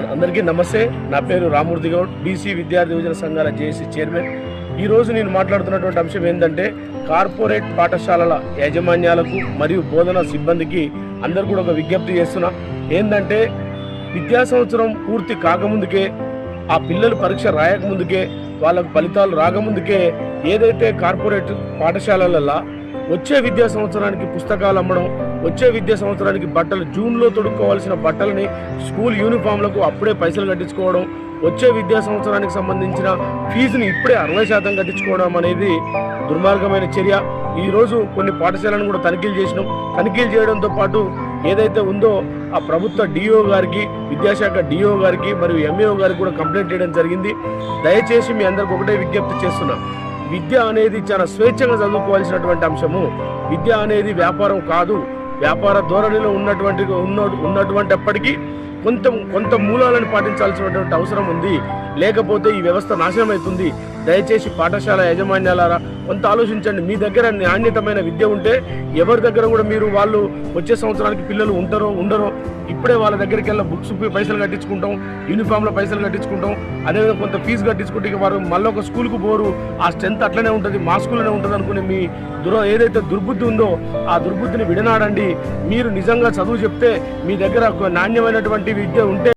అందరికీ నమస్తే. నా పేరు రామూర్తి గౌడ్. బీసీ విద్యార్థి యువజన సంఘాల జేఏసీ చైర్మన్. ఈ రోజు నేను మాట్లాడుతున్నటువంటి అంశం ఏంటంటే కార్పొరేట్ పాఠశాలల యాజమాన్యాలకు మరియు బోధనా సిబ్బందికి అందరు కూడా ఒక విజ్ఞప్తి చేస్తున్నా. ఏంటంటే విద్యా సంవత్సరం పూర్తి కాకముందుకే ఆ పిల్లలు పరీక్ష రాయకముందుకే వాళ్ళకు ఫలితాలు రాకముందుకే ఏదైతే కార్పొరేట్ పాఠశాలలలో వచ్చే విద్యా సంవత్సరానికి పుస్తకాలు అమ్మడం వచ్చే విద్యా సంవత్సరానికి బట్టలు జూన్లో తొడుక్కోవాల్సిన బట్టలని స్కూల్ యూనిఫామ్లకు అప్పుడే పైసలు కట్టించుకోవడం వచ్చే విద్యా సంవత్సరానికి సంబంధించిన ఫీజుని ఇప్పుడే అరవై శాతం కట్టించుకోవడం అనేది దుర్మార్గమైన చర్య. ఈరోజు కొన్ని పాఠశాలను కూడా తనిఖీలు చేసినాం. తనిఖీలు చేయడంతో పాటు ఏదైతే ఉందో ఆ ప్రభుత్వ డిఓ గారికి విద్యాశాఖ డిఓ గారికి మరియు ఎంఏఓ గారికి కూడా కంప్లైంట్ చేయడం జరిగింది. దయచేసి మీ అందరికి ఒకటే విజ్ఞప్తి చేస్తున్నా. విద్య అనేది చాలా స్వేచ్ఛగా చదువుకోవాల్సినటువంటి అంశము. విద్య అనేది వ్యాపారం కాదు. వ్యాపార ధోరణిలో ఉన్నటువంటి ఉన్న ఉన్నటువంటిప్పటికీ కొంత కొంత మూలాలను పాటించాల్సినటువంటి అవసరం ఉంది. లేకపోతే ఈ వ్యవస్థ నాశనం అవుతుంది దయచేసి పాఠశాల యాజమాన్యాలారా కొంత ఆలోచించండి. మీ దగ్గర నాణ్యతమైన విద్య ఉంటే ఎవరి దగ్గర కూడా మీరు వాళ్ళు వచ్చే సంవత్సరానికి పిల్లలు ఉంటారో ఉండరో ఇప్పుడే వాళ్ళ దగ్గరికి వెళ్ళి బుక్స్ పైసలు కట్టించుకుంటాం యూనిఫామ్లో పైసలు కట్టించుకుంటాం. అదేవిధంగా కొంత ఫీజు కట్టించుకుంటే వారు మళ్ళీ ఒక స్కూల్కు పోరు. ఆ స్ట్రెంత్ అట్లనే ఉంటుంది మా స్కూల్లోనే ఉంటుంది అనుకునే మీ దుర ఏదైతే దుర్బుద్ధి ఉందో ఆ దుర్బుద్ధిని విడనాడండి. మీరు నిజంగా చదువు చెప్తే మీ దగ్గర ఒక నాణ్యమైనటువంటి విద్య ఉంటే